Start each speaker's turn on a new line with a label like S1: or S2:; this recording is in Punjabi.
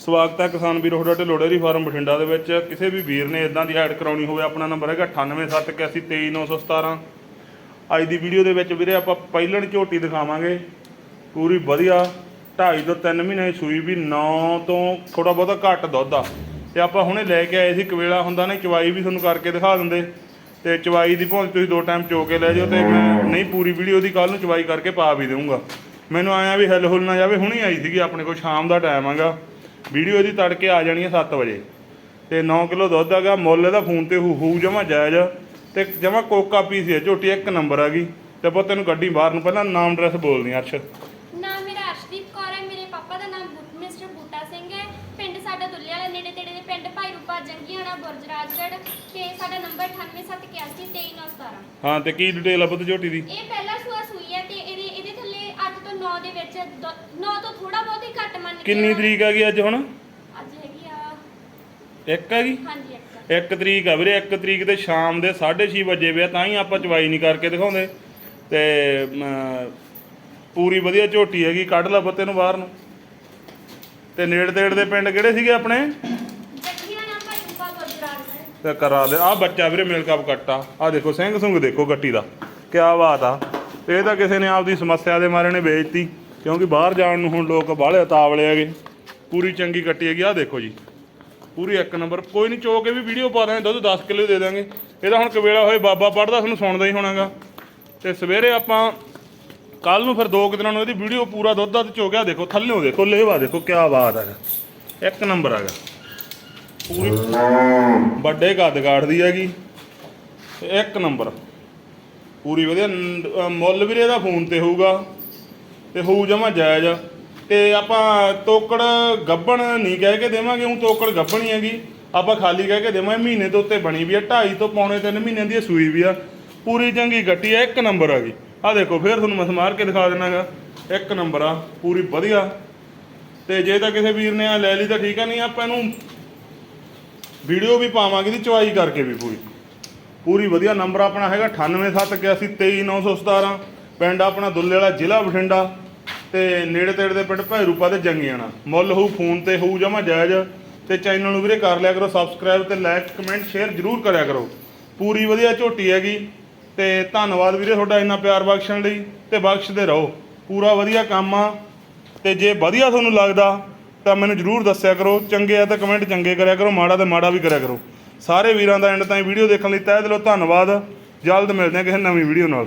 S1: ਸਵਾਗਤ ਹੈ ਕਿਸਾਨ ਵੀਰ, ਤੁਹਾਡਾ ਢਿੱਲੋਂ ਡੇਅਰੀ ਫਾਰਮ ਬਠਿੰਡਾ ਦੇ ਵਿੱਚ। ਕਿਸੇ ਵੀ ਵੀਰ ਨੇ ਇਦਾਂ ਦੀ ਐਡ ਕਰਾਉਣੀ ਹੋਵੇ, ਆਪਣਾ ਨੰਬਰ ਹੈਗਾ 9871823917 ਅੱਜ ਦੀ ਵੀਡੀਓ ਦੇ ਵਿੱਚ ਵੀਰੇ ਆਪਾਂ ਪਹਿਲਣ ਝੋਟੀ ਦਿਖਾਵਾਂਗੇ। ਪੂਰੀ ਵਧੀਆ 2.5 ਤੋਂ 3 ਮਹੀਨੇ ਸੂਈ ਵੀ 9 ਤੋਂ ਥੋੜਾ ਬਹੁਤਾ ਘੱਟ ਦੁੱਧ ਆ। ਤੇ ਆਪਾਂ ਹੁਣੇ ਲੈ ਕੇ ਆਏ ਸੀ, ਕਵੇਲਾ ਹੁੰਦਾ ਨੇ, ਚਵਾਈ ਵੀ ਤੁਹਾਨੂੰ ਕਰਕੇ ਦਿਖਾ ਦਿੰਦੇ। ਤੇ ਚਵਾਈ ਦੀ ਭਾਵੇਂ ਤੁਸੀਂ ਦੋ ਟਾਈਮ ਚੋ ਕੇ ਲੈ ਜਾਓ ਤੇ ਮੈਂ ਨਹੀਂ, ਪੂਰੀ ਵੀਡੀਓ ਦੀ ਕੱਲ ਨੂੰ ਚਵਾਈ ਕਰਕੇ ਪਾ ਵੀ ਦਊਂਗਾ। ਮੈਨੂੰ ਆਇਆ ਵੀ ਹਿੱਲ ਹੁੱਲ ਨਾ ਜਾਵੇ, ਹੁਣੇ ਆਈ ਸੀਗੀ, ਆਪਣੇ ਕੋਲ ਸ਼ਾਮ ਦਾ ਟਾਈਮ ਹੈਗਾ। ਵੀਡੀਓ ਇਹਦੀ ਤੜਕੇ ਆ ਜਾਣੀ ਹੈ 7 ਵਜੇ। ਤੇ 9 ਕਿਲੋ ਦੁੱਧ ਹੈਗਾ ਮੁੱਲ ਇਹਦਾ ਫੋਨ ਤੇ ਹੂ ਹੂ ਜਮਾ ਜਾਇਜ਼। ਤੇ ਜਮਾ ਕੋਕਾ ਪੀਸ ਹੈ ਝੋਟੀ ਇੱਕ ਨੰਬਰ ਹੈਗੀ। ਤੇ ਪੁੱਤ ਤੈਨੂੰ ਗੱਡੀ ਬਾਹਰ ਨੂੰ ਪਹਿਲਾਂ ਨਾਮ ਐਡਰੈਸ ਬੋਲਦੀ ਅਰਸ਼।
S2: ਨਾਮ ਮੇਰਾ ਅਰਸ਼ਦੀਪ ਕੌਰ ਹੈ ਮੇਰੇ ਪਾਪਾ ਦਾ ਨਾਮ ਮਿਸਟਰ ਬੂਟਾ ਸਿੰਘ ਹੈ। ਪਿੰਡ ਸਾਡਾ ਦੁੱਲੇ ਵਾਲਾ ਨੇੜੇ ਤੇੜੇ ਦੇ ਪਿੰਡ ਭਾਈ ਰੂਪਾ ਜੰਗੀਆਣਾ ਬੁਰਜਰਾਜਗੜ੍ਹ ਤੇ ਸਾਡਾ ਨੰਬਰ 9871823917
S1: ਹਾਂ ਤੇ ਕੀ ਡਿਟੇਲ ਆ ਪੁੱਤ ਝੋਟੀ ਦੀ?
S2: ਇਹ ਪਹਿਲਾ ਸੂਆ ਸੂਈ ਹੈ ਤੇ ਇਹਦੇ ਇਹਦੇ ਥੱਲੇ 8 ਤੋਂ 9 ਦੇ ਵਿੱਚ 9 ਤੋਂ ਥੋੜਾ ਬਹੁਤ ਹੀ ਘੱਟ ਮੰਨ ਕੇ
S1: ਕਿੰਨੀ ਤਰੀਕ ਹੈਗੀ ਅੱਜ ਹੁਣ?
S2: ਅੱਜ ਹੈਗੀ ਆ
S1: ਇੱਕ ਹੈਗੀ
S2: ਹਾਂਜੀ ਇੱਕ
S1: ਇੱਕ ਤਰੀਕ ਆ ਵੀਰੇ ਇੱਕ ਤਰੀਕ ਤੇ ਸ਼ਾਮ ਦੇ 6:30 ਵਜੇ ਵੇ ਤਾਂ ਹੀ ਆਪਾਂ ਚਵਾਈ ਨਹੀਂ ਕਰਕੇ ਦਿਖਾਉਂਦੇ। ਤੇ ਅਮ, ਪੂਰੀ ਵਧੀਆ ਝੋਟੀ ਹੈਗੀ ਕੱਢ ਲਾ ਬੱਤੇ ਨੂੰ ਬਾਹਰ ਨੂੰ। ਤੇ ਨੇੜੇ ਤੇੜ ਦੇ ਪਿੰਡ ਕਿਹੜੇ ਸੀਗੇ ਆਪਣੇ?
S2: ਭਾਈ
S1: ਤੇ ਕਰਾ ਦੇ। ਆ ਬੱਚਾ ਵੀਰੇ ਮਿਲ ਕੱਪ ਕੱਟਾ ਆ ਦੇਖੋ ਸਿੰਘ ਸੁੰਗ ਦੇਖੋ ਗੱਟੀ ਦਾ। ਕਿਆ ਬਾਤ ਆ। ਇਹ ਤਾਂ ਕਿਸੇ ਨੇ ਆਪਦੀ ਸਮੱਸਿਆ ਦੇ ਮਾਰੇ ਨੇ ਵੇਚਤੀ ਕਿਉਂਕਿ ਬਾਹਰ ਜਾਣ ਨੂੰ ਹੁਣ ਲੋਕ ਬਾਹਲੇ ਉਤਾਵਲੇ ਹੈਗੇ। ਪੂਰੀ ਚੰਗੀ ਕੱਟੀ ਹੈਗੀ ਆ ਦੇਖੋ ਜੀ। ਪੂਰੀ ਇੱਕ ਨੰਬਰ। ਕੋਈ ਨਹੀਂ ਚੋ ਕੇ ਵੀ ਵੀਡੀਓ ਪਾ ਦਾਂਗੇ ਦੁੱਧ 10 ਕਿਲੋ ਦੇ ਦਾਂਗੇ ਇਹਦਾ ਹੁਣ ਕਵੇਲਾ ਹੋਏ ਬਾਬਾ ਪੜਦਾ ਤੁਹਾਨੂੰ ਸੁਣਦਾ ਹੀ ਹੋਣਾਗਾ। ਤੇ ਸਵੇਰੇ ਆਪਾਂ ਕੱਲ ਨੂੰ ਫਿਰ ਦੋ ਕੁ ਦਿਨਾਂ ਨੂੰ ਇਹਦੀ ਵੀਡੀਓ ਪੂਰਾ ਦੁੱਧ ਦਾ ਚੋ ਗਿਆ ਦੇਖੋ ਥੱਲੇੋਂ ਦੇਖੋ ਲੇਵਾ ਦੇਖੋ ਕਿਆ ਬਾਤ ਹੈ। ਇੱਕ ਨੰਬਰ ਹੈਗਾ। ਪੂਰੀ ਵੱਡੇ ਕੱਦ ਕਾਠਦੀ ਹੈਗੀ। ਇੱਕ ਨੰਬਰ। ਪੂਰੀ ਵਧੀਆ। ਨ- ਅਹ ਮੁੱਲ ਵੀਰੇ ਇਹਦਾ ਫੋਨ ਤੇ ਹੋਊਗਾ ਤੇ ਹੋਊ ਜਮਾ ਜਾਇਜ਼। ਤੇ ਆਪਾਂ ਤੋਕੜ ਗੱਬਣ ਨਹੀਂ ਕਹਿ ਕੇ ਦੇਵਾਂਗੇ, ਉਹ ਤੋਕੜ ਗੱਬਣ ਹੀ ਹੈਗੀ। ਆਪਾਂ ਖਾਲੀ ਕਹਿ ਕੇ ਦੇਵਾਂਗੇ, ਮਹੀਨੇ ਤੋਂ ਉੱਤੇ ਬਣੀ ਵੀ ਆ 2.5 ਤੋਂ ਪੌਣੇ 3 ਮਹੀਨਿਆਂ ਦੀ ਇਹ ਸੂਈ ਵੀ ਆ। ਪੂਰੀ ਚੰਗੀ ਗੱਟੀ ਆ, ਇੱਕ ਨੰਬਰ ਆ ਗਈ। ਆ ਦੇਖੋ, ਫੇਰ ਤੁਹਾਨੂੰ ਮੈਂ ਸਮਾਰ ਕੇ ਦਿਖਾ ਦਿੰਨਾਗਾ। ਇੱਕ ਨੰਬਰ ਆ, ਪੂਰੀ ਵਧੀਆ। ਤੇ ਜੇ ਤਾਂ ਕਿਸੇ ਵੀਰ ਨੇ ਆ ਲੈ ਲਈ ਤਾਂ ਠੀਕ ਆ, ਨਹੀਂ ਆਪਾਂ ਇਹਨੂੰ ਵੀਡੀਓ ਵੀ ਪਾਵਾਂਗੇ ਦੀ ਚੁਆਈ ਕਰਕੇ ਵੀ ਪੂਰੀ। ਪੂਰੀ ਵਧੀਆ ਨੰਬਰ ਆਪਣਾ ਹੈਗਾ 9871823917 ਪਿੰਡ ਆਪਣਾ ਦੁੱਲੇ ਵਾਲਾ ਜ਼ਿਲ੍ਹਾ ਬਠਿੰਡਾ ਤੇ ਨੇੜੇ ਤੇੜੇ ਦੇ ਪਿੰਡ ਭੈਰੂਪਾ ਤੇ ਜੰਗੀਆਣਾ। ਮੁੱਲ ਹੋਊ, ਫੋਨ ਤੇ ਹੋਊ ਜਮਾ ਜਾਇਜ਼। ਤੇ ਚੈਨਲ ਨੂੰ ਵੀਰੇ ਕਰ ਲਿਆ ਕਰੋ ਸਬਸਕ੍ਰਾਈਬ ਤੇ ਲਾਈਕ ਕਮੈਂਟ ਸ਼ੇਅਰ ਜਰੂਰ ਕਰਿਆ ਕਰੋ। ਪੂਰੀ ਵਧੀਆ ਝੋਟੀ ਹੈਗੀ। ਤੇ ਧੰਨਵਾਦ ਵੀਰੇ ਤੁਹਾਡਾ ਇੰਨਾ ਪਿਆਰ ਬਖਸ਼ਣ ਲਈ। ਤੇ ਬਖਸ਼ਦੇ ਰਹੋ। ਪੂਰਾ ਵਧੀਆ ਕੰਮ ਆ। ਤੇ ਜੇ ਵਧੀਆ ਤੁਹਾਨੂੰ ਲੱਗਦਾ, ਤਾਂ ਮੈਨੂੰ ਜਰੂਰ ਦੱਸਿਆ ਕਰੋ। ਚੰਗੇ ਆ ਤਾਂ ਕਮੈਂਟ ਚੰਗੇ ਕਰਿਆ ਕਰੋ, ਮਾੜਾ ਤਾਂ ਮਾੜਾ ਵੀ ਕਰਿਆ ਕਰੋ। ਸਾਰੇ ਵੀਰਾਂ ਦਾ ਐਂਡ ਤਾਈਂ ਵੀਡੀਓ ਦੇਖਣ ਲਈ ਤਹਿ ਦਿਲੋਂ ਧੰਨਵਾਦ। ਜਲਦ ਮਿਲਦੇ ਹਾਂ ਕਿਸੇ ਨਵੀਂ ਵੀਡੀਓ ਨਾਲ।